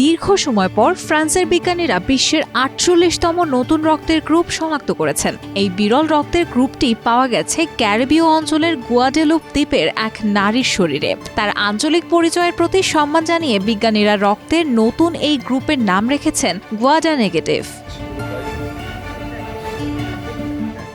দীর্ঘ সময় পর ফ্রান্সের বিজ্ঞানীরা বিশ্বের আটচল্লিশতম নতুন রক্তের গ্রুপ শনাক্ত করেছেন। এই বিরল রক্তের গ্রুপটি পাওয়া গেছে ক্যারিবীয় অঞ্চলের গুয়াডেলুপ দ্বীপের এক নারীর শরীরে। তার আঞ্চলিক পরিচয়ের প্রতি সম্মান জানিয়ে বিজ্ঞানীরা রক্তের নতুন এই গ্রুপের নাম রেখেছেন গুয়াডা নেগেটিভ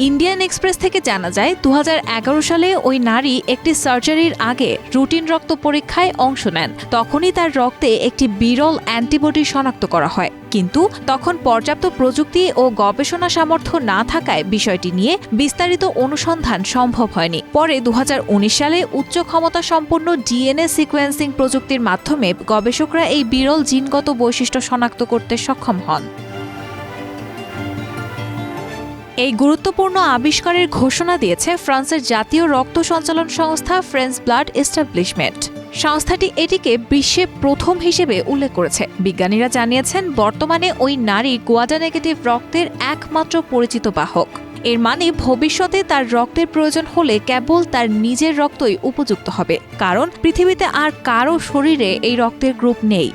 ইন্ডিয়ান এক্সপ্রেস থেকে জানা যায় দু হাজার এগারো সালে ওই নারী একটি সার্জারির আগে রুটিন রক্ত পরীক্ষায় অংশ নেন। তখনই তার রক্তে একটি বিরল অ্যান্টিবডি শনাক্ত করা হয়। কিন্তু তখন পর্যাপ্ত প্রযুক্তি ও গবেষণা সামর্থ্য না থাকায় বিষয়টি নিয়ে বিস্তারিত অনুসন্ধান সম্ভব হয়নি। পরে দু হাজার উনিশ সালে উচ্চ ক্ষমতা সম্পন্ন ডিএনএ সিকোয়েন্সিং প্রযুক্তির মাধ্যমে গবেষকরা এই বিরল জিনগত বৈশিষ্ট্য শনাক্ত করতে সক্ষম হন। এই গুরুত্বপূর্ণ আবিষ্কারের ঘোষণা দিয়েছে ফ্রান্সের জাতীয় রক্ত সঞ্চালন সংস্থা ফ্রেন্স ব্লাড এস্টাবলিশমেন্ট। সংস্থাটি এটিকে বিশ্বে প্রথম হিসেবে উল্লেখ করেছে। বিজ্ঞানীরা জানিয়েছেন, বর্তমানে ওই নারী গোয়াডা নেগেটিভ রক্তের একমাত্র পরিচিত বাহক। এর মানে ভবিষ্যতে তার রক্তের প্রয়োজন হলে কেবল তার নিজের রক্তই উপযুক্ত হবে। কারণ পৃথিবীতে আর কারও শরীরে এই রক্তের গ্রুপ নেই।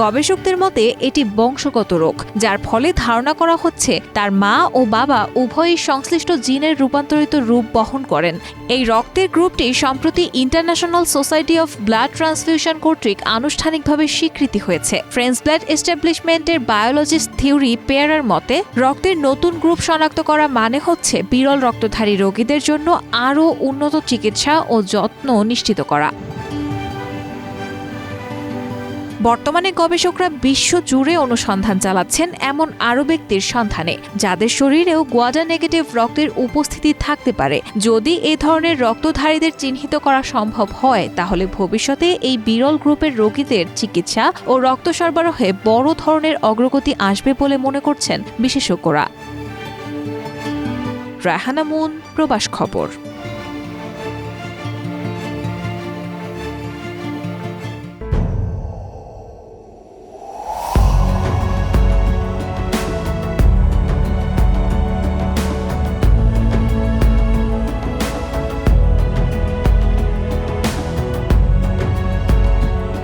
গবেষকদের মতে এটি বংশগত রোগ, যার ফলে ধারণা করা হচ্ছে তার মা ও বাবা উভয়ই সংশ্লিষ্ট জিনের রূপান্তরিত রূপ বহন করেন। এই রক্তের গ্রুপটি সম্প্রতি international society of blood transfusion কর্তৃক আনুষ্ঠানিকভাবে স্বীকৃতি হয়েছে। ফ্রেন্স ব্লাড এস্টাবলিশমেন্টের বায়োলজিস্ট থিওরি পেয়ারার মতে, রক্তের নতুন গ্রুপ শনাক্ত করা মানে হচ্ছে বিরল রক্তধারী রোগীদের জন্য আরও উন্নত চিকিৎসা ও যত্ন নিশ্চিত করা। বর্তমানে গবেষকরা বিশ্ব জুড়ে অনুসন্ধান চালাচ্ছেন এমন আরও ব্যক্তির সন্ধানে, যাদের শরীরেও গোয়াডা নেগেটিভ রক্তের উপস্থিতি থাকতে পারে। যদি এ ধরনের রক্তধারীদের চিহ্নিত করা সম্ভব হয়, তাহলে ভবিষ্যতে এই বিরল গ্রুপের রোগীদের চিকিৎসা ও রক্ত সরবরাহে বড় ধরনের অগ্রগতি আসবে বলে মনে করছেন বিশেষজ্ঞরা। রাহানা মুন, প্রবাস খবর।